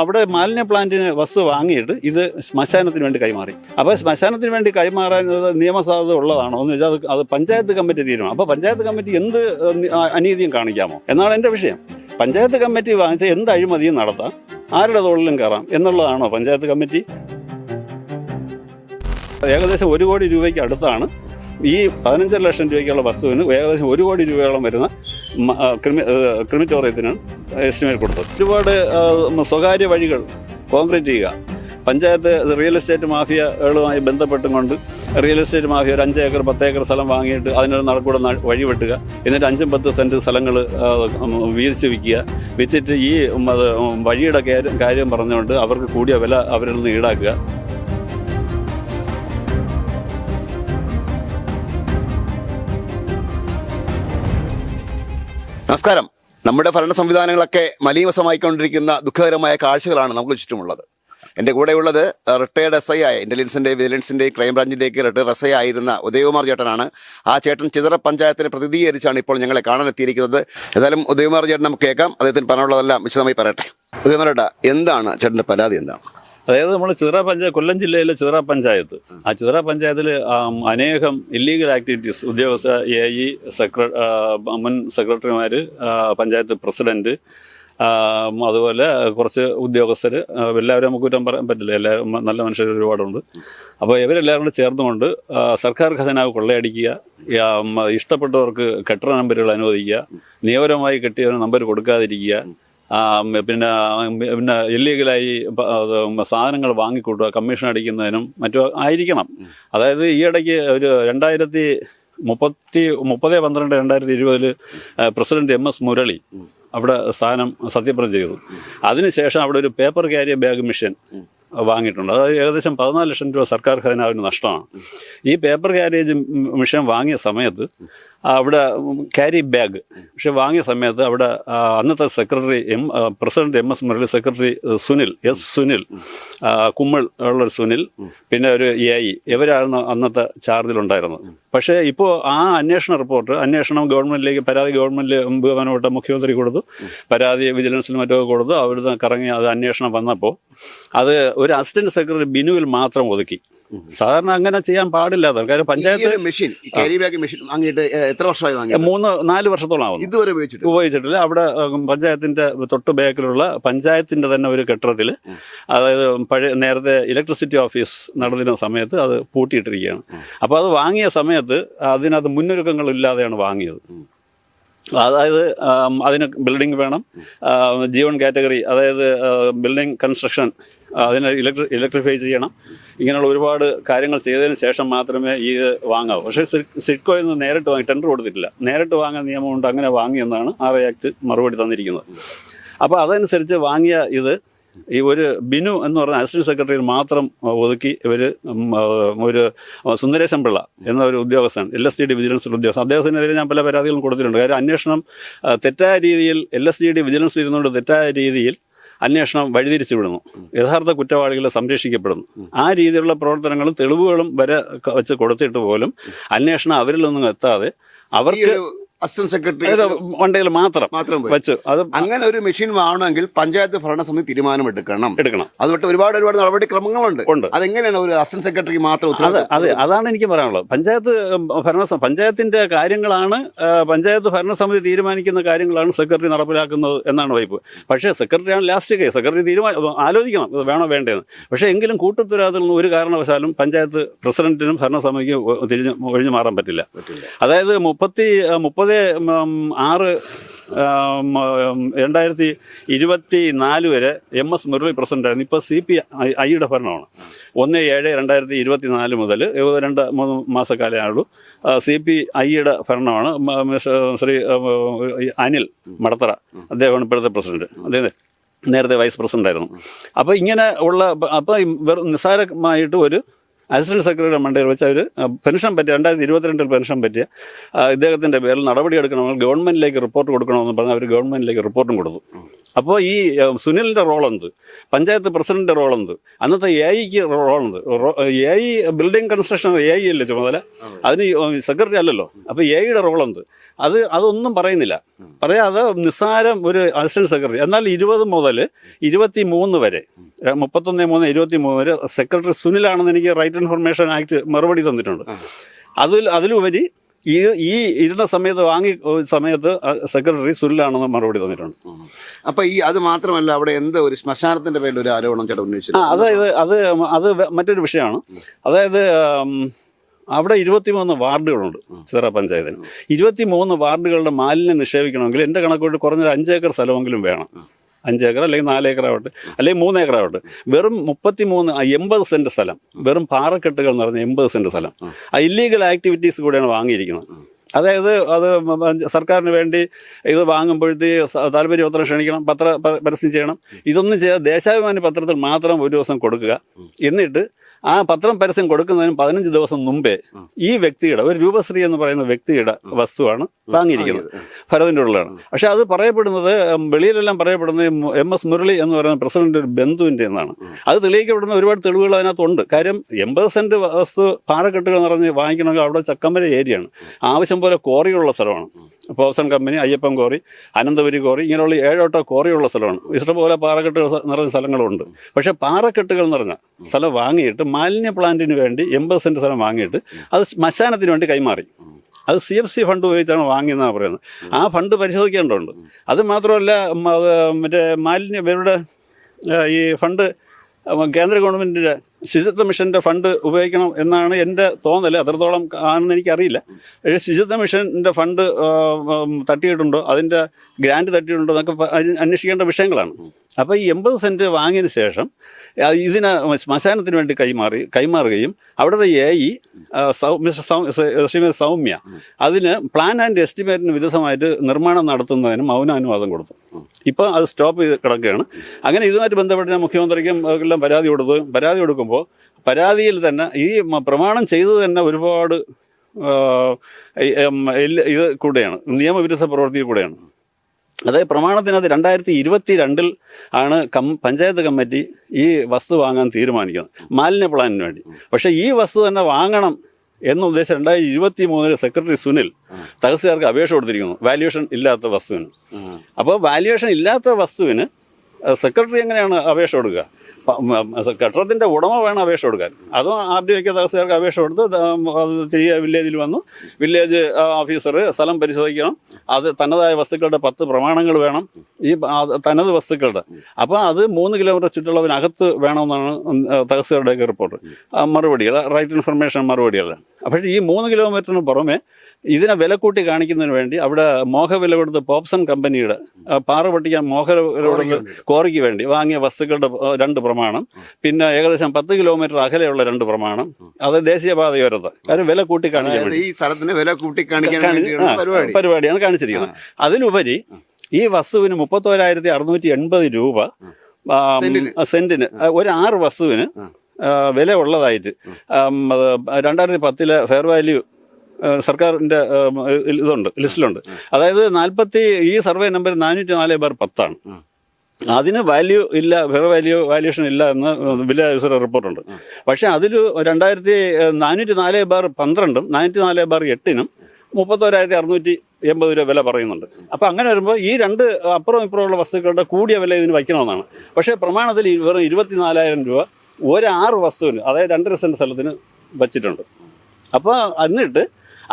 അവിടെ മാലിന്യ പ്ലാന്റിന് വസ്തു വാങ്ങിയിട്ട് ഇത് ശ്മശാനത്തിന് വേണ്ടി കൈമാറി. അപ്പോൾ ശ്മശാനത്തിന് വേണ്ടി കൈമാറാൻ ഇത് നിയമസാധുത ഉള്ളതാണോ? എന്ന് വെച്ചാൽ അത് പഞ്ചായത്ത് കമ്മിറ്റി തീരുമാനം. അപ്പോൾ പഞ്ചായത്ത് കമ്മിറ്റി എന്ത് അനീതിയും കാണിക്കാമോ? എന്നാണ് എന്റെ വിഷയം. പഞ്ചായത്ത് കമ്മിറ്റി വാങ്ങിച്ച എന്ത് അഴിമതിയും നടത്താം? ആരുടെ തോളിലും കയറാം? എന്നുള്ളതാണോ പഞ്ചായത്ത് കമ്മിറ്റി? ഏകദേശം ഒരു കോടി രൂപയ്ക്ക് അടുത്താണ് ഈ പതിനഞ്ചര ലക്ഷം രൂപയ്ക്കുള്ള വസ്തുവിന് ഏകദേശം ഒരു കോടി രൂപയോളം വരുന്ന ക്രിമി ക്രിമിറ്റോറിയത്തിനാണ് എസ്റ്റിമേറ്റ് കൊടുത്തത്. ഒരുപാട് സ്വകാര്യ വഴികൾ കോൺക്രീറ്റ് ചെയ്യുക. പഞ്ചായത്ത് റിയൽ എസ്റ്റേറ്റ് മാഫിയകളുമായി ബന്ധപ്പെട്ടും കൊണ്ട് റിയൽ എസ്റ്റേറ്റ് മാഫിയ ഒരു അഞ്ച് ഏക്കർ പത്ത് ഏക്കർ സ്ഥലം വാങ്ങിയിട്ട് അതിനൊരു നടക്കൂടെ വഴി വെട്ടുക. എന്നിട്ട് അഞ്ചും പത്ത് സെന്റ് സ്ഥലങ്ങൾ വീതിച്ച് വിൽക്കുക. വെച്ചിട്ട് ഈ വഴിയുടെ കാര്യം പറഞ്ഞുകൊണ്ട് അവർക്ക് കൂടിയ വില അവരിൽ നിന്ന് ഈടാക്കുക. നമസ്കാരം. നമ്മുടെ ഭരണ സംവിധാനങ്ങളൊക്കെ മലീമസമായിക്കൊണ്ടിരിക്കുന്ന ദുഃഖകരമായ കാഴ്ചകളാണ് നമുക്ക് ചുറ്റുമുള്ളത്. എന്റെ കൂടെയുള്ളത് റിട്ടയർഡ് എസ് ഐ ആയ ഇന്റലിജൻസിന്റെ വിജിലൻസിന്റെയും ക്രൈംബ്രാഞ്ചിന്റെയൊക്കെ റിട്ടയർഡ് എസ് ഐ ആയിരുന്ന ഉദയകുമാർ ചേട്ടനാണ്. ആ ചേട്ടൻ ചിതറ പഞ്ചായത്തിനെ പ്രതിനിധീകരിച്ചാണ് ഇപ്പോൾ ഞങ്ങളെ കാണാൻ എത്തിയിരിക്കുന്നത് ഏതായാലും ഉദയകുമാർ ചേട്ടൻ നമുക്ക് കേൾക്കാം. അദ്ദേഹത്തിന് പറയാനുള്ളതെല്ലാം വിശദമായി പറയട്ടെ. ഉദയകുമാർ ചേട്ടാ എന്താണ് ചേട്ടന്റെ പരാതി എന്താണ്? അതായത് നമ്മൾ ചിറ പഞ്ചായത്ത് കൊല്ലം ജില്ലയിലെ ചിറ പഞ്ചായത്ത്. ആ ചിറ പഞ്ചായത്തിൽ അനേകം ഇല്ലീഗൽ ആക്ടിവിറ്റീസ് ഉദ്യോഗസ്ഥ എ ഇ സെക്ര മുൻ സെക്രട്ടറിമാർ പഞ്ചായത്ത് പ്രസിഡന്റ് അതുപോലെ കുറച്ച് ഉദ്യോഗസ്ഥർ എല്ലാവരും നമുക്ക് കുറ്റം പറയാൻ പറ്റില്ല. എല്ലാവരും നല്ല മനുഷ്യർ ഒരുപാടുണ്ട്. അപ്പോൾ ഇവരെല്ലാവരും കൂടെ ചേർന്നുകൊണ്ട് സർക്കാർ ഖജനാവ് കൊള്ളയടിക്കുക ഇഷ്ടപ്പെട്ടവർക്ക് കെട്ടിട നമ്പറുകൾ അനുവദിക്കുക നിയമപരമായി കെട്ടിയവന് നമ്പർ കൊടുക്കാതിരിക്കുക പിന്നെ പിന്നെ ഇല്ലീഗലായി സാധനങ്ങൾ വാങ്ങിക്കൂട്ടുക കമ്മീഷൻ അടിക്കുന്നതിനും മറ്റും ആയിരിക്കണം. അതായത് ഈ ഇടയ്ക്ക് ഒരു രണ്ടായിരത്തി മുപ്പത്തി മുപ്പത് പന്ത്രണ്ട് രണ്ടായിരത്തി ഇരുപതിൽ പ്രസിഡന്റ് എം എസ് മുരളി അവിടെ സ്ഥാനം സത്യപ്രതിജ്ഞ ചെയ്തു. അതിനുശേഷം അവിടെ ഒരു പേപ്പർ ക്യാരിയർ ബാഗ് മിഷൻ വാങ്ങിയിട്ടുണ്ട്. അതായത് ഏകദേശം പതിനാല് ലക്ഷം രൂപ സർക്കാർ ഖജനാവിന് നഷ്ടമാണ്. ഈ പേപ്പർ ക്യാരേജ് മിഷൻ വാങ്ങിയ സമയത്ത് അവിടെ ക്യാരി ബാഗ് പക്ഷെ വാങ്ങിയ സമയത്ത് അവിടെ അന്നത്തെ secretary M president M S Murali secretary Sunil S Sunil Kummil ഉള്ള സുനിൽ പിന്നെ ഒരു എ ഐ ഇവരായിരുന്നു അന്നത്തെ ചാർജിലുണ്ടായിരുന്നത്. പക്ഷേ ഇപ്പോൾ ആ അന്വേഷണ റിപ്പോർട്ട് അന്വേഷണം ഗവൺമെന്റിലേക്ക് പരാതി ഗവൺമെന്റിൽ ബഹുമാനപ്പെട്ട മുഖ്യമന്ത്രി കൊടുത്തു. പരാതി വിജിലൻസിന് മറ്റൊക്കെ കൊടുത്തു. അവിടുന്ന് കറങ്ങി അത് അന്വേഷണം വന്നപ്പോൾ അത് ഒരു അസിസ്റ്റന്റ് സെക്രട്ടറി ബിനുവിൽ മാത്രം ഒതുക്കി. സാധാരണ അങ്ങനെ ചെയ്യാൻ പാടില്ല കാര്യം panchayat machine carry bag machine വാങ്ങിയിട്ട് എത്ര വർഷമായി വാങ്ങി മൂന്ന് നാല് വർഷത്തോളം ആവുന്നു. ഇതുവരെ ഉപയോഗിച്ചിട്ട് ഉപയോഗിച്ചിട്ടില്ല. അവിടെ പഞ്ചായത്തിന്റെ തൊട്ട് ബാക്കിലുള്ള പഞ്ചായത്തിന്റെ തന്നെ ഒരു കെട്ടിടത്തിൽ അതായത് പഴയ നേരത്തെ ഇലക്ട്രിസിറ്റി ഓഫീസ് നടന്നിരുന്ന സമയത്ത് അത് പൂട്ടിയിട്ടിരിക്കുകയാണ്. അപ്പോൾ അത് വാങ്ങിയ സമയത്ത് അതിനകത്ത് മുന്നൊരുക്കങ്ങൾ ഇല്ലാതെയാണ് വാങ്ങിയത് അതായത് അതിന് ബിൽഡിംഗ് വേണം. ജീവൻ കാറ്റഗറി അതായത് ബിൽഡിംഗ് കൺസ്ട്രക്ഷൻ അതിന് ഇലക്ട്രി ഇലക്ട്രിഫൈ ചെയ്യണം. ഇങ്ങനെയുള്ള ഒരുപാട് കാര്യങ്ങൾ ചെയ്തതിന് ശേഷം മാത്രമേ ഇത് വാങ്ങാവൂ. പക്ഷേ സിഡ്കോയിൽ നിന്ന് നേരിട്ട് വാങ്ങി ടെൻഡർ കൊടുത്തിട്ടില്ല. നേരിട്ട് വാങ്ങാൻ നിയമമുണ്ട് അങ്ങനെ വാങ്ങിയെന്നാണ് ആർ ആക്ട് മറുപടി തന്നിരിക്കുന്നത്. അപ്പോൾ അതനുസരിച്ച് വാങ്ങിയ ഇത് ഈ ഒരു ബിനു എന്ന് പറഞ്ഞ അസിസ്റ്റന്റ് സെക്രട്ടറിയിൽ മാത്രം ഒതുക്കി ഇവർ ഒരു സുന്ദരേശൻ പിള്ള എന്ന ഒരു ഉദ്യോഗസ്ഥൻ L S D D vigilance ഉദ്യോഗസ്ഥൻ. അദ്ദേഹത്തിനെതിരെ ഞാൻ പല പരാതികളും കൊടുത്തിട്ടുണ്ട്. കാര്യം അന്വേഷണം തെറ്റായ രീതിയിൽ L S D D vigilance ഇരുന്നുകൊണ്ട് തെറ്റായ രീതിയിൽ അന്വേഷണം വഴിതിരിച്ചു വിടുന്നു യഥാർത്ഥ കുറ്റവാളികളെ സംരക്ഷിക്കപ്പെടുന്നു. ആ രീതിയിലുള്ള പ്രവർത്തനങ്ങളും തെളിവുകളും വരെ വെച്ച് കൊടുത്തിട്ട് പോലും അന്വേഷണം അവരിലൊന്നും എത്താതെ അവർക്ക് അസിസ്റ്റന്റ് സെക്രട്ടറി വണ്ടിയിൽ മാത്രം മാത്രം വെച്ചു. അത് അങ്ങനെ ഒരു മെഷീൻ വാങ്ങണമെങ്കിൽ പഞ്ചായത്ത് ഭരണസമിതി തീരുമാനം എടുക്കണം. അത് വിട്ട് ഒരുപാട് ഒരുപാട് നടപടിക്രമങ്ങളുണ്ട്. ഉണ്ട്. അതെങ്ങനെയാണ് ഒരു അസിസ്റ്റന്റ് സെക്രട്ടറി മാത്രം അതെ അതെ അതാണ് എനിക്ക് പറയാനുള്ളത്. പഞ്ചായത്ത് ഭരണ പഞ്ചായത്തിന്റെ കാര്യങ്ങളാണ് പഞ്ചായത്ത് ഭരണസമിതി തീരുമാനിക്കുന്ന കാര്യങ്ങളാണ് സെക്രട്ടറി നടപ്പിലാക്കുന്നത് എന്നാണ് വൈപ്പ് പക്ഷേ സെക്രട്ടറിയാണ് ലാസ്റ്റ് കേസ് സെക്രട്ടറി തീരുമാനം ആലോചിക്കണം ഇത് വേണോ വേണ്ടതെന്ന് പക്ഷേ എങ്കിലും കൂട്ടത്തുരാതിൽ നിന്ന് ഒരു കാരണവശാലും പഞ്ചായത്ത് പ്രസിഡന്റിനും ഭരണസമിതിക്കും തിരിഞ്ഞ് ഒഴിഞ്ഞു മാറാൻ പറ്റില്ല. അതായത് മുപ്പത്തി മുപ്പത് ഉം, ആറ് രണ്ടായിരത്തി ഇരുപത്തി നാല് വരെ എം എസ് മുരളി പ്രസിഡന്റായിരുന്നു ഇപ്പോൾ സി പി ഐയുടെ ഭരണമാണ്. ഒന്ന് ഏഴ് രണ്ടായിരത്തി ഇരുപത്തി നാല് മുതൽ രണ്ട് മൂന്ന് മാസക്കാലേ ആയുള്ളൂ. സി പി ഐയുടെ ഭരണമാണ്. ശ്രീ അനിൽ മടത്തറ അദ്ദേഹമാണ് ഇപ്പോഴത്തെ പ്രസിഡന്റ്. അദ്ദേഹം നേരത്തെ വൈസ് പ്രസിഡന്റ് ആയിരുന്നു. അപ്പോൾ ഇങ്ങനെ ഉള്ള അപ്പോൾ നിസ്സാരമായിട്ട് ഒരു അസിസ്റ്റന്റ് സെക്രട്ടറി മണ്ടയിൽ വെച്ച് അവർ പെൻഷൻ പറ്റിയ രണ്ടായിരത്തി ഇരുപത്തിരണ്ടിൽ പെൻഷൻ പറ്റിയ ഇദ്ദേഹത്തിന്റെ പേരിൽ നടപടിയെടുക്കണമെങ്കിൽ ഗവൺമെന്റിലേക്ക് റിപ്പോർട്ട് കൊടുക്കണമെന്ന് പറഞ്ഞ് അവർ ഗവൺമെന്റിലേക്ക് റിപ്പോർട്ടും കൊടുത്തു. അപ്പോൾ ഈ സുനിലിന്റെ എന്ത് പഞ്ചായത്ത് പ്രസിഡന്റിന്റെ റോൾ എന്ത് അന്നത്തെ എ ഐക്ക് റോൾ എന്ത് A I building construction A I അല്ലേ ചുമതല? അതിന് സെക്രട്ടറി അല്ലല്ലോ. അപ്പോൾ എ ഐയുടെ റോൾ എന്ത് അത് അതൊന്നും പറയുന്നില്ല. പറയാതെ നിസ്സാരം ഒരു അസിസ്റ്റന്റ് സെക്രട്ടറി. എന്നാൽ ഇരുപത് മുതൽ ഇരുപത്തി മൂന്ന് വരെ മുപ്പത്തൊന്ന് മൂന്ന് ഇരുപത്തി മൂന്ന് വരെ സെക്രട്ടറി സുനിലാണെന്ന് എനിക്ക് റൈറ്റ് ഇൻഫർമേഷൻ ആക്ട് മറുപടി തന്നിട്ടുണ്ട്. അതിൽ അതിലുപരി ഈ ഈ ഇരുന്ന സമയത്ത് വാങ്ങി സമയത്ത് സെക്രട്ടറി സുനിലാണെന്ന് മറുപടി തന്നിട്ടുണ്ട്. അപ്പൊ ഈ അത് മാത്രമല്ല അവിടെ എന്ത് ഒരു ശ്മശാനത്തിന്റെ പേരിൽ ഒരു ആരോപണം ചേട്ടൻ ഉന്നയിച്ചു അതായത് അത് അത് മറ്റൊരു വിഷയമാണ്. അതായത് അവിടെ ഇരുപത്തിമൂന്ന് വാർഡുകളുണ്ട് ചിറ പഞ്ചായത്തിന്. ഇരുപത്തിമൂന്ന് വാർഡുകളുടെ മാലിന്യം നിക്ഷേപിക്കണമെങ്കിൽ എന്റെ കണക്കോട്ട് കുറഞ്ഞൊരു അഞ്ചേക്കർ സ്ഥലമെങ്കിലും വേണം. അഞ്ചേക്കർ അല്ലെങ്കിൽ നാലേക്കർ ആവട്ടെ അല്ലെങ്കിൽ മൂന്നേക്കർ ആവട്ടെ വെറും മുപ്പത്തി മൂന്ന് എൺപത് സെന്റ് സ്ഥലം. വെറും പാറക്കെട്ടുകൾ നിറഞ്ഞ എൺപത് സെന്റ് സ്ഥലം. ആ. ഇല്ലീഗൽ ആക്ടിവിറ്റീസ് കൂടെയാണ് വാങ്ങിയിരിക്കുന്നത്. അതായത് അത് സർക്കാരിന് വേണ്ടി ഇത് വാങ്ങുമ്പോഴത്തേ താല്പര്യപത്രം ക്ഷണിക്കണം പത്ര പരസ്യം ചെയ്യണം. ഇതൊന്നും ചെയ്യാതെ ദേശാഭിമാനി പത്രത്തിൽ മാത്രം ഒരു ദിവസം കൊടുക്കുക. എന്നിട്ട് ആ പത്രം പരസ്യം കൊടുക്കുന്നതിന് പതിനഞ്ച് ദിവസം മുമ്പേ ഈ വ്യക്തിയുടെ ഒരു രൂപശ്രീ എന്ന് പറയുന്ന വ്യക്തിയുടെ വസ്തുവാണ് വാങ്ങിയിരിക്കുന്നത്. ഭരതിന്റെ ഉള്ളിലാണ്. പക്ഷെ അത് പറയപ്പെടുന്നത് വെളിയിലെല്ലാം പറയപ്പെടുന്നത് എം എസ് മുരളി എന്ന് പറയുന്ന പ്രസിഡന്റ് ഒരു ബന്ധുവിന്റെ എന്നാണ്. അത് തെളിയിക്കപ്പെടുന്ന ഒരുപാട് തെളിവുകൾ അതിനകത്തുണ്ട്. കാര്യം എൺപത് സെന്റ് വസ്തു പാറക്കെട്ടുകൾ നിറഞ്ഞ് വാങ്ങിക്കണമെങ്കിൽ അവിടെ ചക്കമ്പര ഏരിയയാണ്. ആവശ്യം പോലെ കോറിയുള്ള സ്ഥലമാണ്. Poisson company Ayyappan quarry Ananthapuri quarry ഇങ്ങനെയുള്ള ഏഴോട്ടോ കോറിയുള്ള സ്ഥലമാണ്. ഇഷ്ടംപോലെ പാറക്കെട്ടുകൾ നിറഞ്ഞ സ്ഥലങ്ങളുണ്ട്. പക്ഷെ പാറക്കെട്ടുകൾ നിറഞ്ഞ സ്ഥലം വാങ്ങിയിട്ട് മാലിന്യ പ്ലാന്റിന് വേണ്ടി എൺപത് സെന്റ് സ്ഥലം വാങ്ങിയിട്ട് അത് ശ്മശാനത്തിന് വേണ്ടി കൈമാറി. അത് സി എഫ് സി ഫണ്ട് ഉപയോഗിച്ചാണ് വാങ്ങിയെന്നാണ് പറയുന്നത്. ആ ഫണ്ട് പരിശോധിക്കേണ്ടതുണ്ട്. അത് മാത്രമല്ല മറ്റേ മാലിന്യ ഇവരുടെ ഈ ഫണ്ട് കേന്ദ്ര ഗവൺമെന്റിന്റെ ശുചിത്വ മിഷന്റെ ഫണ്ട് ഉപയോഗിക്കണം എന്നാണ് എന്റെ തോന്നൽ അത്രത്തോളം ആണെന്ന് എനിക്കറിയില്ല. പക്ഷേ ശുചിത്വ മിഷന്റെ ഫണ്ട് തട്ടിയിട്ടുണ്ടോ? അതിന്റെ ഗ്രാൻഡ് തട്ടിയിട്ടുണ്ടോ? എന്നൊക്കെ അന്വേഷിക്കേണ്ട വിഷയങ്ങളാണ്. അപ്പോൾ ഈ എൺപത് സെന്റ് വാങ്ങിയതിന് ശേഷം ഇതിന് ശ്മശാനത്തിന് വേണ്ടി കൈമാറി കൈമാറുകയും അവിടുത്തെ എ ഇ സൗമ്യ അതിന് പ്ലാൻ ആൻഡ് എസ്റ്റിമേറ്റിന് വിരുദ്ധമായിട്ട് നിർമ്മാണം നടത്തുന്നതിന് മൗനാനുവാദം കൊടുത്തു. ഇപ്പോൾ അത് സ്റ്റോപ്പ് ചെയ്ത് കിടക്കുകയാണ്. അങ്ങനെ ഇതുമായിട്ട് ബന്ധപ്പെട്ട് ഞാൻ മുഖ്യമന്ത്രിക്കും എല്ലാം പരാതി കൊടുത്തു പരാതി കൊടുക്കുമ്പോൾ പരാതിയിൽ തന്നെ ഈ പ്രമാണം ചെയ്തത് തന്നെ ഒരുപാട് ഇത് കൂടെയാണ്. നിയമവിരുദ്ധ പ്രവർത്തി കൂടെയാണ്. അതായത് പ്രമാണത്തിനകത്ത് രണ്ടായിരത്തി ഇരുപത്തി രണ്ടിൽ ആണ് കം പഞ്ചായത്ത് കമ്മിറ്റി ഈ വസ്തു വാങ്ങാൻ തീരുമാനിക്കുന്നത്. മാലിന്യ പ്ലാനിന് വേണ്ടി. പക്ഷേ ഈ വസ്തു തന്നെ വാങ്ങണം എന്ന ഉദ്ദേശം രണ്ടായിരത്തി ഇരുപത്തി മൂന്നിൽ സെക്രട്ടറി സുനിൽ തഹസിൽദാർക്ക് അപേക്ഷ കൊടുത്തിരിക്കുന്നു. വാല്യുവേഷൻ ഇല്ലാത്ത വസ്തുവിന്. അപ്പോൾ വാല്യുവേഷൻ ഇല്ലാത്ത വസ്തുവിന് സെക്രട്ടറി എങ്ങനെയാണ് അപേക്ഷ കൊടുക്കുക? കെട്ടിടത്തിന്റെ ഉടമ വേണം അപേക്ഷ കൊടുക്കാൻ. അതും ആർ ഡി ഒക്ക് തഹസിൽദാർക്ക് അപേക്ഷ കൊടുത്ത് തിരികെ വില്ലേജിൽ വന്നു. വില്ലേജ് ഓഫീസർ സ്ഥലം പരിശോധിക്കണം. അത് തനതായ വസ്തുക്കളുടെ പത്ത് പ്രമാണങ്ങൾ വേണം. ഈ തനത് വസ്തുക്കളുടെ. അപ്പോൾ അത് മൂന്ന് കിലോമീറ്റർ ചുറ്റളവിനകത്ത് വേണമെന്നാണ് തഹസിൽദാരുടെയൊക്കെ റിപ്പോർട്ട്. മറുപടികൾ റൈറ്റ് ഇൻഫർമേഷൻ മറുപടികൾ. പക്ഷേ ഈ മൂന്ന് കിലോമീറ്ററിന് പുറമെ ഇതിനെ വില കൂട്ടി കാണിക്കുന്നതിന് വേണ്ടി അവിടെ മോഹ വില കൊടുത്ത് പോപ്സൺ കമ്പനിയുടെ പാറ പൊട്ടിക്കാൻ മോഹ വില കൊടുത്ത് കോറിക്ക് വേണ്ടി. വാങ്ങിയ വസ്തുക്കളുടെ രണ്ട് പ്രമാണം പിന്നെ ഏകദേശം പത്ത് കിലോമീറ്റർ അകലെയുള്ള രണ്ട് പ്രമാണം. അത് ദേശീയപാതയോരത്ത്. കാര്യം വില കൂട്ടി കാണിക്കാൻ ഈ സ്ഥലത്തിന് വില കൂട്ടി കാണിക്കാൻ പരിപാടിയാണ് കാണിച്ചിരിക്കുന്നത്. അതിലുപരി ഈ വസ്തുവിന് മുപ്പത്തോരായിരത്തി അറുന്നൂറ്റി എൺപത് രൂപ സെന്റിന്. ഒരു ആറ് വസ്തുവിന് വില ഉള്ളതായിട്ട് രണ്ടായിരത്തി പത്തിലെ ഫെയർ വാല്യൂ സർക്കാരിന്റെ ഇതുണ്ട് ലിസ്റ്റിലുണ്ട്. അതായത് നാൽപ്പത്തി ഈ സർവേ നമ്പർ നാനൂറ്റി നാല് ബാർ പത്താണ് അതിന് വാല്യൂ ഇല്ല വേറെ വാല്യൂ വാല്യൂഷൻ ഇല്ല എന്ന് വില്ലേജ് റിപ്പോർട്ടുണ്ട്. പക്ഷേ അതിൽ രണ്ടായിരത്തി നാനൂറ്റി നാല് ബാർ പന്ത്രണ്ടും നാനൂറ്റി നാല് ബാർ എട്ടിനും മുപ്പത്തോരായിരത്തി അറുന്നൂറ്റി എൺപത് രൂപ വില പറയുന്നുണ്ട്. അപ്പോൾ അങ്ങനെ വരുമ്പോൾ ഈ രണ്ട് അപ്പുറം ഇപ്പുറമുള്ള വസ്തുക്കളുടെ കൂടിയ വില ഇതിന് വയ്ക്കണമെന്നാണ്. പക്ഷേ പ്രമാണത്തിൽ വെറും ഇരുപത്തിനാലായിരം രൂപ ഒരാറ് വസ്തുവിന് അതായത് രണ്ടര സെന്റ് സ്ഥലത്തിന് വച്ചിട്ടുണ്ട്. അപ്പോൾ എന്നിട്ട്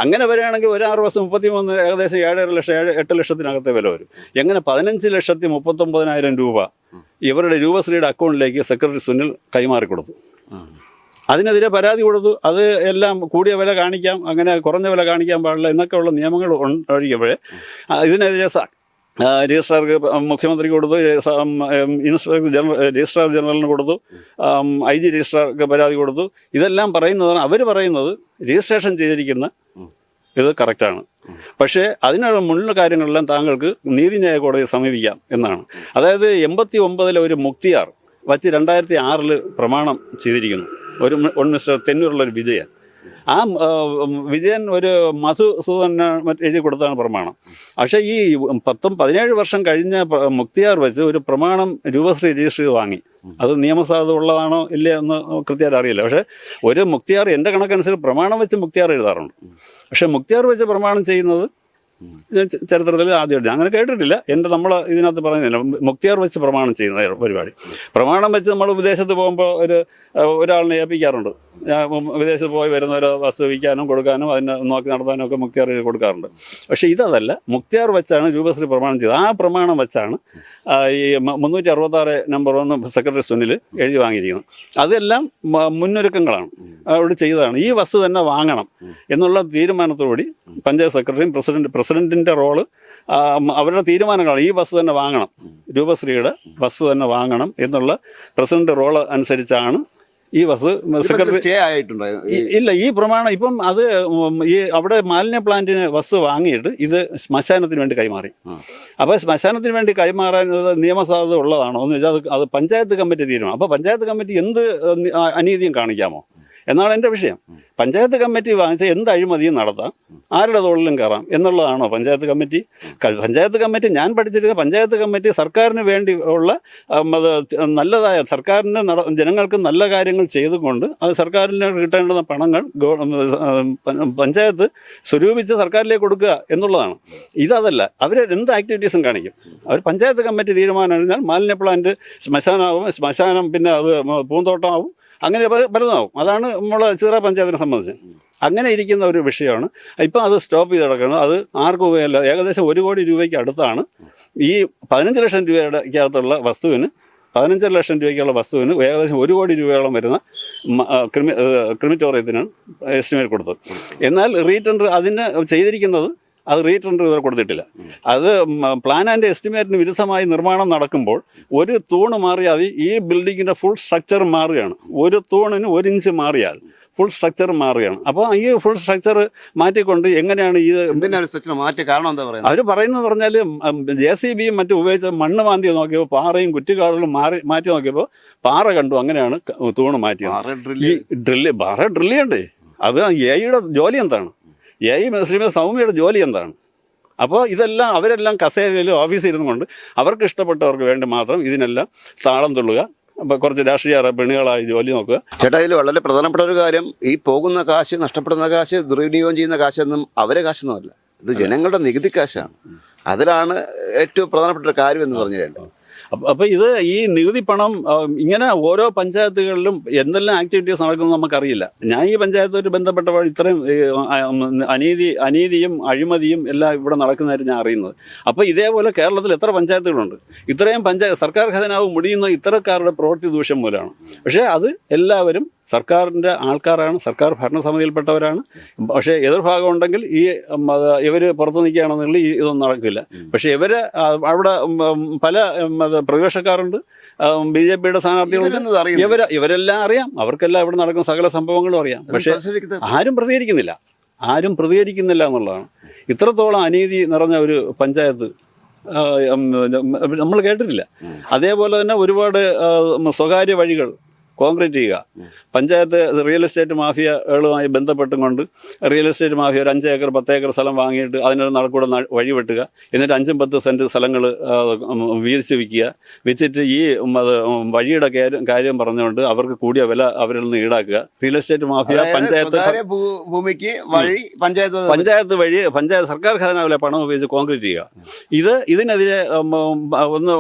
അങ്ങനെ വരികയാണെങ്കിൽ ഒരു ആറ് മുപ്പത്തി മൂന്ന് ഏകദേശം ഏഴര ലക്ഷം ഏഴ് എട്ട് ലക്ഷത്തിനകത്തെ വില വരും. എങ്ങനെ പതിനഞ്ച് ലക്ഷത്തി മുപ്പത്തൊമ്പതിനായിരം രൂപ ഇവരുടെ രൂപശ്രീയുടെ അക്കൗണ്ടിലേക്ക് സെക്രട്ടറി സുനിൽ കൈമാറി കൊടുത്തു. അതിനെതിരെ പരാതി കൊടുത്തു. അത് എല്ലാം കൂടിയ വില കാണിക്കാം അങ്ങനെ കുറഞ്ഞ വില കാണിക്കാൻ പാടില്ല എന്നൊക്കെയുള്ള നിയമങ്ങൾ ഒഴികപ്പോഴേ ഇതിനെതിരെ രജിസ്ട്രാർക്ക് മുഖ്യമന്ത്രിക്ക് കൊടുത്തു ഇൻസ്പെക്ടർ ജനറൽ രജിസ്ട്രാർ ജനറലിന് കൊടുത്തു ഐ ജി രജിസ്ട്രാർക്ക് പരാതി കൊടുത്തു. ഇതെല്ലാം പറയുന്നതാണ് അവർ പറയുന്നത് രജിസ്ട്രേഷൻ ചെയ്തിരിക്കുന്ന ഇത് കറക്റ്റാണ്. പക്ഷേ അതിനുള്ള മുന്നിലുള്ള കാര്യങ്ങളെല്ലാം താങ്കൾക്ക് നീതിന്യായ കോടതിയെ സമീപിക്കാം എന്നാണ്. അതായത് എൺപത്തി ഒമ്പതിലെ ഒരു മുക്തിയാർ വച്ച് രണ്ടായിരത്തി ആറിൽ പ്രമാണം ചെയ്തിരിക്കുന്നു. ഒരു ഒൺ ഒരു മിസ്റ്റർ തെന്നൂരുള്ള ഒരു വിജയൻ. ആ വിജയൻ ഒരു മധുസൂദൻ എഴുതി കൊടുത്താണ് പ്രമാണം. പക്ഷെ ഈ പത്തും പതിനേഴ് വർഷം കഴിഞ്ഞ മുക്തിയാർ വെച്ച് ഒരു പ്രമാണം രൂപശ്രീ രജിസ്ട്രി വാങ്ങി. അത് നിയമസാധുത ഉള്ളതാണോ ഇല്ലേ എന്ന് കൃത്യമായിട്ട് അറിയില്ല. പക്ഷെ ഒരു മുക്തിയാർ എന്റെ കണക്കനുസരിച്ച് പ്രമാണം വെച്ച് മുക്തിയാർ എഴുതാറുണ്ട്. പക്ഷെ മുക്തിയാർ വെച്ച് പ്രമാണം ചെയ്യുന്നത് ചരിത്രത്തിൽ ആദ്യമായിട്ട് അങ്ങനെ കേട്ടിട്ടില്ല. എന്റെ നമ്മൾ ഇതിനകത്ത് പറയുന്നില്ല മുക്തിയാർ വെച്ച് പ്രമാണം ചെയ്യുന്ന പരിപാടി. പ്രമാണം വെച്ച് നമ്മൾ വിദേശത്ത് പോകുമ്പോൾ ഒരു ഒരാളിനെ ഏൽപ്പിക്കാറുണ്ട്. വിദേശത്ത് പോയി വരുന്നവരെ വസ്തു വിൽക്കാനും കൊടുക്കാനും അതിനെ നോക്കി നടത്താനും ഒക്കെ മുക്തിയാർ കൊടുക്കാറുണ്ട്. പക്ഷേ ഇതല്ല മുക്തിയാർ വെച്ചാണ് രൂപശ്രീ പ്രമാണം ചെയ്തത്. ആ പ്രമാണം വെച്ചാണ് ഈ മുന്നൂറ്റി അറുപത്താറ് നമ്പർ ഒന്ന് സെക്രട്ടറി സുനിൽ എഴുതി വാങ്ങിയിരിക്കുന്നത്. അതെല്ലാം മുന്നൊരുക്കങ്ങളാണ്. അവിടെ ചെയ്തതാണ്. ഈ വസ്തു തന്നെ വാങ്ങണം എന്നുള്ള തീരുമാനത്തോടുകൂടി പഞ്ചായത്ത് സെക്രട്ടറിയും പ്രസിഡന്റ് പ്രസിഡന്റിന്റെ റോൾ അവരുടെ തീരുമാനങ്ങളാണ്. ഈ ബസ് തന്നെ വാങ്ങണം. രൂപശ്രീയുടെ ബസ് തന്നെ വാങ്ങണം എന്നുള്ള പ്രസിഡന്റ് റോൾ അനുസരിച്ചാണ് ഈ ബസ് സെക്രട്ടറി ഇല്ല ഈ പ്രമാണം ഇപ്പം അത് ഈ അവിടെ മാലിന്യ പ്ലാന്റിന് ബസ് വാങ്ങിയിട്ട് ഇത് ശ്മശാനത്തിന് വേണ്ടി കൈമാറി. അപ്പോൾ ശ്മശാനത്തിന് വേണ്ടി കൈമാറാൻ നിയമസാധുത ഉള്ളതാണോ? എന്ന് വെച്ചാൽ അത് പഞ്ചായത്ത് കമ്മിറ്റി തീരുമാനം. അപ്പോൾ പഞ്ചായത്ത് കമ്മിറ്റി എന്ത് അനീതിയും കാണിക്കാമോ? എന്നാണ് എന്റെ വിഷയം. പഞ്ചായത്ത് കമ്മിറ്റി വാങ്ങിച്ച എന്ത് അഴിമതിയും നടത്താം? ആരുടെ തോളിലും കയറാം? എന്നുള്ളതാണോ പഞ്ചായത്ത് കമ്മിറ്റി? പഞ്ചായത്ത് കമ്മിറ്റി ഞാൻ പഠിച്ചിരിക്കുന്ന പഞ്ചായത്ത് കമ്മിറ്റി സർക്കാരിന് വേണ്ടി ഉള്ള നല്ലതായ സർക്കാരിന് ജനങ്ങൾക്ക് നല്ല കാര്യങ്ങൾ ചെയ്തുകൊണ്ട് അത് സർക്കാരിന് കിട്ടേണ്ടുന്ന പണങ്ങൾ പഞ്ചായത്ത് സ്വരൂപിച്ച് സർക്കാരിലേക്ക് കൊടുക്കുക എന്നുള്ളതാണ്. ഇതതല്ല അവർ എന്ത് ആക്ടിവിറ്റീസും കാണിക്കും. അവർ പഞ്ചായത്ത് കമ്മിറ്റി തീരുമാനം കഴിഞ്ഞാൽ മാലിന്യ പ്ലാന്റ് ശ്മശാനമാവും ശ്മശാനം പിന്നെ അത് പൂന്തോട്ടമാവും അങ്ങനെ പലതാവും അതാണ് നമ്മളെ ചിറ പഞ്ചായത്തിനെ സംബന്ധിച്ച്. അങ്ങനെ ഇരിക്കുന്ന ഒരു വിഷയമാണ്. ഇപ്പം അത് സ്റ്റോപ്പ് ചെയ്ത് കിടക്കണം അത് ആർക്കും ഉപയോഗമില്ല. ഏകദേശം ഒരു കോടി രൂപയ്ക്ക് അടുത്താണ്. ഈ പതിനഞ്ച് ലക്ഷം രൂപയുടെ അകത്തുള്ള വസ്തുവിന് പതിനഞ്ചര ലക്ഷം രൂപയ്ക്കുള്ള വസ്തുവിന് ഏകദേശം ഒരു കോടി രൂപയോളം വരുന്ന ക്രിമി ക്രിമിറ്റോറിയത്തിനാണ് എസ്റ്റിമേറ്റ് കൊടുത്തത്. എന്നാൽ റീടെൻഡർ അതിന് ചെയ്തിരിക്കുന്നത് അത് റീടെൻഡർ ഇതുവരെ കൊടുത്തിട്ടില്ല. അത് പ്ലാൻ ആൻഡ് എസ്റ്റിമേറ്റിന് വിരുദ്ധമായി നിർമ്മാണം നടക്കുമ്പോൾ ഒരു തൂണ് മാറിയാൽ ഈ ബിൽഡിങ്ങിന്റെ ഫുൾ സ്ട്രക്ചർ മാറുകയാണ്. ഒരു തൂണിന് ഒരു ഇഞ്ച് മാറിയാൽ ഫുൾ സ്ട്രക്ചർ മാറുകയാണ്. അപ്പോൾ ഈ ഫുൾ സ്ട്രക്ചർ മാറ്റിക്കൊണ്ട് എങ്ങനെയാണ് ഈ മാറ്റിയ? കാരണം എന്താ പറയുന്നത്? അവർ പറയുന്നത് പറഞ്ഞാൽ ജെ സി ബിയും മറ്റും ഉപയോഗിച്ച് മണ്ണ് മാന്തി നോക്കിയപ്പോൾ പാറയും കുറ്റിക്കാടുകളും മാറി മാറ്റി നോക്കിയപ്പോൾ പാറ കണ്ടു. അങ്ങനെയാണ് തൂണ് മാറ്റിയത്. ഈ ഡ്രില്ല് ഡ്രില്ല് പാറ ഡ്രില്ല് ചെയ്യണ്ടേ? അത് എയുടെ ജോലി എന്താണ്? എ ഐ ശ്രീമതി സൗമ്യയുടെ ജോലി എന്താണ്? അപ്പോൾ ഇതെല്ലാം അവരെല്ലാം കസേരയിലും ഓഫീസിൽ ഇരുന്നു കൊണ്ട് അവർക്ക് ഇഷ്ടപ്പെട്ടവർക്ക് വേണ്ടി മാത്രം ഇതിനെല്ലാം താളം തുള്ളുക. അപ്പോൾ കുറച്ച് രാഷ്ട്രീയ പെണ്ണുകളായി ജോലി നോക്കുക. ചേട്ടാ ഇതിൽ വളരെ പ്രധാനപ്പെട്ട ഒരു കാര്യം ഈ പോകുന്ന കാശ് നഷ്ടപ്പെടുന്ന കാശ് ദുർവിനിയോഗം ചെയ്യുന്ന കാശൊന്നും അവരെ കാശൊന്നുമല്ല. ഇത് ജനങ്ങളുടെ നികുതി കാശാണ്. അതിലാണ് ഏറ്റവും പ്രധാനപ്പെട്ട ഒരു കാര്യം എന്ന് പറഞ്ഞു കഴിഞ്ഞാൽ. അപ്പ- അപ്പൊ ഇത് ഈ നികുതി പണം ഇങ്ങനെ ഓരോ പഞ്ചായത്തുകളിലും എന്തെല്ലാം ആക്ടിവിറ്റീസ് നടക്കുന്നു നമുക്കറിയില്ല. ഞാൻ ഈ പഞ്ചായത്തുമായിട്ട് ബന്ധപ്പെട്ടപ്പോൾ ഇത്രയും അനീതി അനീതിയും അഴിമതിയും എല്ലാം ഇവിടെ നടക്കുന്നതായിട്ട് ഞാൻ അറിയുന്നത്. അപ്പോൾ ഇതേപോലെ കേരളത്തിൽ എത്ര പഞ്ചായത്തുകളുണ്ട്? ഇത്രയും പഞ്ചായത്ത് സർക്കാർ ഖജനാവ് മുടിയുന്ന ഇത്തരക്കാരുടെ പ്രവൃത്തി ദൂഷ്യം മൂലമാണ് പക്ഷേ അത് എല്ലാവരും സർക്കാരിന്റെ ആൾക്കാരാണ് സർക്കാർ ഭരണസമിതിയിൽപ്പെട്ടവരാണ്. പക്ഷേ എതിർഭാഗം ഉണ്ടെങ്കിൽ ഈ ഇവർ പുറത്തു നിൽക്കുകയാണെന്നുണ്ടെങ്കിൽ ഈ ഇതൊന്നും നടക്കില്ല. പക്ഷേ ഇവർ അവിടെ പല പ്രതിപക്ഷക്കാരുണ്ട്. ബി ജെ പിയുടെ സ്ഥാനാർത്ഥികളുണ്ട് ഇവർ ഇവരെല്ലാം അറിയാം. അവർക്കെല്ലാം ഇവിടെ നടക്കുന്ന സകല സംഭവങ്ങളും അറിയാം. പക്ഷേ ആരും പ്രതികരിക്കുന്നില്ല. ആരും പ്രതികരിക്കുന്നില്ല എന്നുള്ളതാണ്. ഇത്രത്തോളം അനീതി നിറഞ്ഞ ഒരു പഞ്ചായത്ത് നമ്മൾ കേട്ടിട്ടില്ല. അതേപോലെ തന്നെ ഒരുപാട് സ്വകാര്യ വഴികൾ കോൺക്രീറ്റ് ചെയ്യുക. പഞ്ചായത്ത് റിയൽ എസ്റ്റേറ്റ് മാഫിയകളുമായി ബന്ധപ്പെട്ടും കൊണ്ട് റിയൽ എസ്റ്റേറ്റ് മാഫിയ ഒരു അഞ്ച് ഏക്കർ പത്ത് ഏക്കർ സ്ഥലം വാങ്ങിയിട്ട് അതിനൊരു നടക്കൂടെ വഴി വെട്ടുക എന്നിട്ട് അഞ്ചും പത്ത് സെന്റ് സ്ഥലങ്ങൾ വീതിച്ച് വിൽക്കുക. വെച്ചിട്ട് ഈ വഴിയുടെ കാര്യം പറഞ്ഞുകൊണ്ട് അവർക്ക് കൂടിയ വില അവരിൽ നിന്ന് ഈടാക്കുക. റിയൽ എസ്റ്റേറ്റ് മാഫിയ പഞ്ചായത്ത് ഭൂമിക്ക് വഴി പഞ്ചായത്ത് പഞ്ചായത്ത് വഴി പഞ്ചായത്ത് സർക്കാർ ഖജനാവിലെ പണം ഉപയോഗിച്ച് കോൺക്രീറ്റ് ചെയ്യുക. ഇത് ഇതിനെതിരെ ഒന്ന്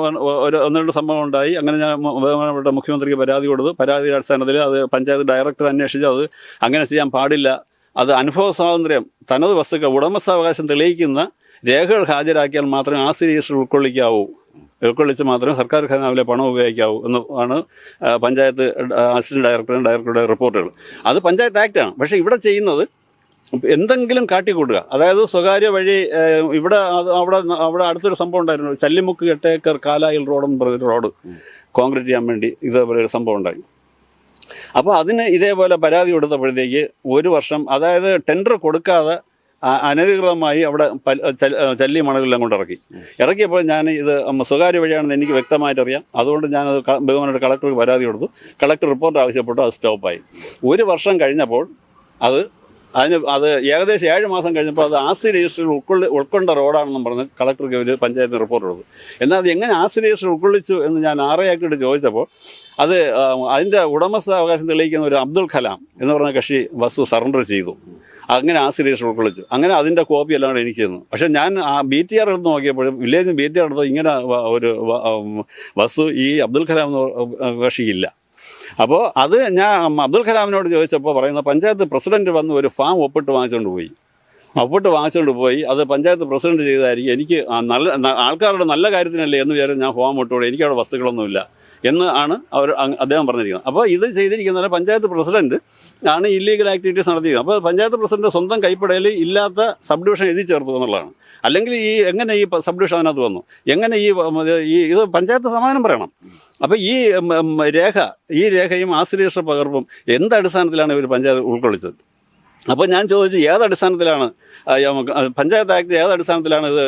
ഒരു ഒന്ന് രണ്ട് സംഭവം ഉണ്ടായി. അങ്ങനെ ഞാൻ ബഹുമാനപ്പെട്ട മുഖ്യമന്ത്രിക്ക് പരാതി കൊടുത്തു. പരാതി അടിസ്ഥാനത്തിൽ അത് പഞ്ചായത്ത് ഡയറക്ടർ അന്വേഷിച്ചു അത് അങ്ങനെ ചെയ്യാൻ പാടില്ല. അത് അനുഭവ സ്വാതന്ത്ര്യം തനത് വസ്തുക്കൾ ഉടമസ്ഥാവകാശം തെളിയിക്കുന്ന രേഖകൾ ഹാജരാക്കിയാൽ മാത്രമേ ആ സീരീസ് ഉൾക്കൊള്ളിക്കാവൂ. ഉൾക്കൊള്ളിച്ച് മാത്രമേ സർക്കാർ ഖജനാവിലെ പണം ഉപയോഗിക്കാവൂ എന്ന് ആണ് പഞ്ചായത്ത് അസിസ്റ്റന്റ് ഡയറക്ടറും ഡയറക്ടറുടെ റിപ്പോർട്ടുകൾ. അത് പഞ്ചായത്ത് ആക്റ്റാണ് പക്ഷേ ഇവിടെ ചെയ്യുന്നത് എന്തെങ്കിലും കാട്ടിക്കൂട്ടുക. അതായത് സ്വകാര്യ വഴി ഇവിടെ അവിടെ അവിടെ അടുത്തൊരു സംഭവം ഉണ്ടായിരുന്നു. ചല്ലിമുക്ക് എട്ടേക്കർ കാലായിൽ റോഡെന്ന് പറഞ്ഞൊരു റോഡ് കോൺക്രീറ്റ് ചെയ്യാൻ വേണ്ടി ഇതേപോലെ ഒരു സംഭവം ഉണ്ടായി. അപ്പോൾ അതിന് ഇതേപോലെ പരാതി കൊടുത്തപ്പോഴത്തേക്ക് ഒരു വർഷം അതായത് ടെൻഡർ കൊടുക്കാതെ അനധികൃതമായി അവിടെ ചല്ലി മണലെല്ലാം കൊണ്ട് ഇറക്കി. ഇറക്കിയപ്പോൾ ഞാൻ ഇത് സ്വകാര്യ വഴിയാണെന്ന് എനിക്ക് വ്യക്തമായിട്ട് അറിയാം അതുകൊണ്ട് ഞാനത് ക- കളക്ടർക്ക് പരാതി കൊടുത്തു. കളക്ടർ റിപ്പോർട്ട് ആവശ്യപ്പെട്ടു അത് സ്റ്റോപ്പായി. ഒരു വർഷം കഴിഞ്ഞപ്പോൾ അത് അതിന് അത് ഏകദേശം ഏഴ് മാസം കഴിഞ്ഞപ്പോൾ അത് ആസ്തി രജിസ്റ്ററിൽ ഉൾക്കൊള്ളി ഉൾക്കൊണ്ട റോഡാണെന്നും പറഞ്ഞ് കളക്ടർക്ക് ഒരു പഞ്ചായത്തിന് റിപ്പോർട്ട് കൊടുത്തു. എന്നാൽ അത് എങ്ങനെ ആസ്തി രജിസ്റ്റർ ഉൾക്കൊള്ളിച്ചു എന്ന് ഞാൻ ആർ ചോദിച്ചപ്പോൾ അത് അതിന്റെ ഉടമസ്ഥാവകാശം തെളിയിക്കുന്ന ഒരു അബ്ദുൾ കലാം എന്ന് പറഞ്ഞ കക്ഷി വസ്തു സറണ്ടർ ചെയ്തു. അങ്ങനെ ആ സിരീസ് ഉൾക്കൊള്ളിച്ചു. അങ്ങനെ അതിന്റെ കോപ്പി എല്ലാം എനിക്ക് തന്നു പക്ഷേ ഞാൻ ആ ബി ടി ആർ എടുത്ത് നോക്കിയപ്പോഴും വില്ലേജ് ബി ടി ആർ എടുത്ത് ഇങ്ങനെ ഒരു വസ്തു ഈ അബ്ദുൽ കലാം കക്ഷിയില്ല. അപ്പോൾ അത് ഞാൻ അബ്ദുൽ കലാമിനോട് ചോദിച്ചപ്പോൾ പറയുന്ന പഞ്ചായത്ത് പ്രസിഡന്റ് വന്ന് ഒരു ഫാം ഒപ്പിട്ട് വാങ്ങിച്ചുകൊണ്ട് പോയി. ഒപ്പിട്ട് വാങ്ങിച്ചുകൊണ്ട് പോയി. അത് പഞ്ചായത്ത് പ്രസിഡന്റ് ചെയ്തായിരിക്കും എനിക്ക് നല്ല ആൾക്കാരുടെ നല്ല കാര്യത്തിനല്ലേ എന്ന് വിചാരിച്ച് ഞാൻ ഇട്ടുകൂടെ എനിക്ക് അവിടെ വസ്തുക്കളൊന്നുമില്ല എന്ന് ആണ് അവർ അദ്ദേഹം പറഞ്ഞിരിക്കുന്നത്. അപ്പോൾ ഇത് ചെയ്തിരിക്കുന്നത് പഞ്ചായത്ത് പ്രസിഡന്റ് ആണ് ഇല്ലീഗൽ ആക്ടിവിറ്റീസ് നടത്തിയത്. അപ്പോൾ പഞ്ചായത്ത് പ്രസിഡന്റ് സ്വന്തം കൈപ്പടയിൽ ഇല്ലാത്ത സബ് ഡിവിഷൻ എഴുതി ചേർത്തു എന്നുള്ളതാണ്. അല്ലെങ്കിൽ ഈ എങ്ങനെ ഈ സബ് ഡിവിഷൻ അതിനകത്ത് വന്നു? എങ്ങനെ ഈ ഈ ഇത് പഞ്ചായത്ത് സമാനം പറയണം. അപ്പോൾ ഈ രേഖ ഈ രേഖയും ആശ്രയക്ഷ പകർപ്പും എന്ത് അടിസ്ഥാനത്തിലാണ് ഇവർ പഞ്ചായത്ത് ഉൾക്കൊള്ളിച്ചത്? അപ്പോൾ ഞാൻ ചോദിച്ചു ഏത് അടിസ്ഥാനത്തിലാണ് ആ, നമുക്ക് ആ, പഞ്ചായത്ത് ആക്ട് ഏത് അടിസ്ഥാനത്തിലാണ് ഇത്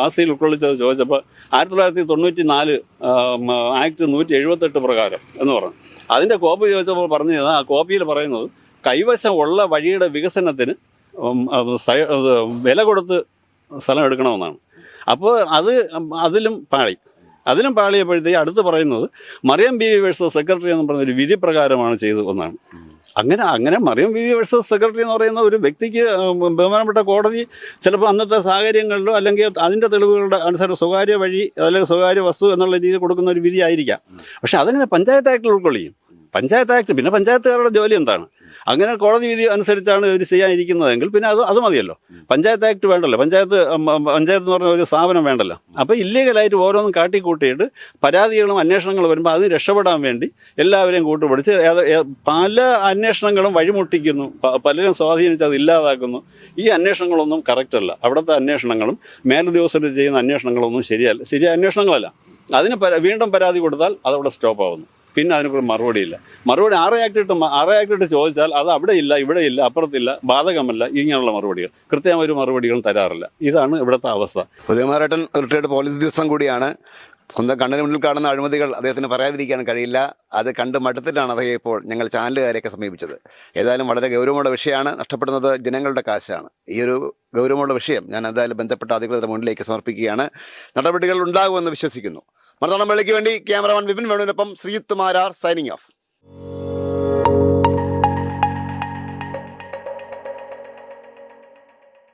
ആസിയിൽ ഉൾക്കൊള്ളിച്ചത് ചോദിച്ചപ്പോൾ ആയിരത്തി തൊള്ളായിരത്തി തൊണ്ണൂറ്റി നാല് ആക്ട് നൂറ്റി എഴുപത്തെട്ട് പ്രകാരം എന്ന് പറഞ്ഞു. അതിന്റെ കോപ്പി ചോദിച്ചപ്പോൾ പറഞ്ഞു ആ കോപ്പിയിൽ പറയുന്നത് കൈവശം ഉള്ള വഴിയുടെ വികസനത്തിന് വില കൊടുത്ത് സ്ഥലം എടുക്കണമെന്നാണ്. അപ്പോൾ അത് അതിലും പാളി. അതിലും പാളിയപ്പോഴത്തേക്ക് അടുത്ത് പറയുന്നത് Mariyam B V versus secretary എന്ന് പറഞ്ഞൊരു വിധി പ്രകാരമാണ് ചെയ്തു എന്നാണ്. അങ്ങനെ അങ്ങനെ മറിയം വി വേഴ്സസ് സെക്രട്ടറി എന്ന് പറയുന്ന ഒരു വ്യക്തിക്ക് ബഹുമാനപ്പെട്ട കോടതി ചിലപ്പോൾ അന്നത്തെ സാഹചര്യങ്ങളിലോ അല്ലെങ്കിൽ അതിന്റെ തെളിവുകളുടെ അനുസരിച്ച് സ്വകാര്യ വഴി അല്ലെങ്കിൽ സ്വകാര്യ വസ്തു എന്നുള്ള രീതിയിൽ കൊടുക്കുന്ന ഒരു വിധിയായിരിക്കാം. പക്ഷേ അതങ്ങനെ പഞ്ചായത്ത് ആക്ടിൽ ഉൾക്കൊള്ളിയും പഞ്ചായത്ത് ആക്ട് പിന്നെ പഞ്ചായത്തുകാരുടെ ജോലി എന്താണ്? അങ്ങനെ കോടതി വിധി അനുസരിച്ചാണ് ഇവർ ചെയ്യാനിരിക്കുന്നതെങ്കിൽ പിന്നെ അത് അത് മതിയല്ലോ. പഞ്ചായത്ത് ആക്ട് വേണ്ടല്ലോ. പഞ്ചായത്ത് പഞ്ചായത്ത് എന്ന് പറഞ്ഞ ഒരു സ്ഥാപനം വേണ്ടല്ലോ. അപ്പോൾ ഇല്ലീഗലായിട്ട് ഓരോന്നും കാട്ടിക്കൂട്ടിയിട്ട് പരാതികളും അന്വേഷണങ്ങളും വരുമ്പോൾ അത് രക്ഷപ്പെടാൻ വേണ്ടി എല്ലാവരെയും കൂട്ടുപിടിച്ച് പല അന്വേഷണങ്ങളും വഴിമുട്ടിക്കുന്നു. പലരും സ്വാധീനിച്ച് അത് ഇല്ലാതാക്കുന്നു. ഈ അന്വേഷണങ്ങളൊന്നും കറക്റ്റല്ല അവിടുത്തെ അന്വേഷണങ്ങളും മേലുദ്യോഗസ്ഥർ ചെയ്യുന്ന അന്വേഷണങ്ങളൊന്നും ശരിയല്ല ശരിയായ അന്വേഷണങ്ങളല്ല. അതിന് വീണ്ടും പരാതി കൊടുത്താൽ അതവിടെ സ്റ്റോപ്പ് ആവുന്നു. പിന്നെ അതിനൊരു മറുപടിയില്ല മറുപടി ആറ് ആക്ട് ഇട്ട് മ- ആറ് ആക്ട് ഇട്ട് ചോദിച്ചാൽ അത് അവിടെ ഇല്ല ഇവിടെ ഇല്ല അപ്പുറത്തില്ല ബാധകമല്ല ഇങ്ങനെയുള്ള മറുപടികൾ. കൃത്യമായ ഒരു മറുപടികളും തരാറില്ല. ഇതാണ് ഇവിടുത്തെ അവസ്ഥ. ഉദയമാരേട്ടൻ റിട്ടയർഡ് പോലീസ് ഉദ്യോഗസ്ഥൻ കൂടിയാണ്. സ്വന്തം കണ്ണിന് മുന്നിൽ കാണുന്ന അഴിമതികൾ അദ്ദേഹത്തിന് പറയാതിരിക്കാൻ കഴിയില്ല. അത് കണ്ട് മടുത്തിട്ടാണ് അദ്ദേഹം ഇപ്പോൾ ഞങ്ങൾ ചാനലുകാരെയൊക്കെ സമീപിച്ചത്. ഏതായാലും വളരെ ഗൗരവമുള്ള വിഷയമാണ് നഷ്ടപ്പെടുന്നത് ജനങ്ങളുടെ കാശാണ്. ഈ ഒരു ഗൗരവമുള്ള വിഷയം ഞാൻ എന്തായാലും ബന്ധപ്പെട്ട അധികൃതരുടെ മുന്നിലേക്ക് സമർപ്പിക്കുകയാണ്. നടപടികൾ ഉണ്ടാകുമെന്ന് വിശ്വസിക്കുന്നു. മറുനാടൻ വേളയ്ക്ക് വേണ്ടി ക്യാമറമാൻ വിപിൻ വേണുവിനൊപ്പം ശ്രീജിത്ത് മാരാർ സൈനിങ് ഓഫ്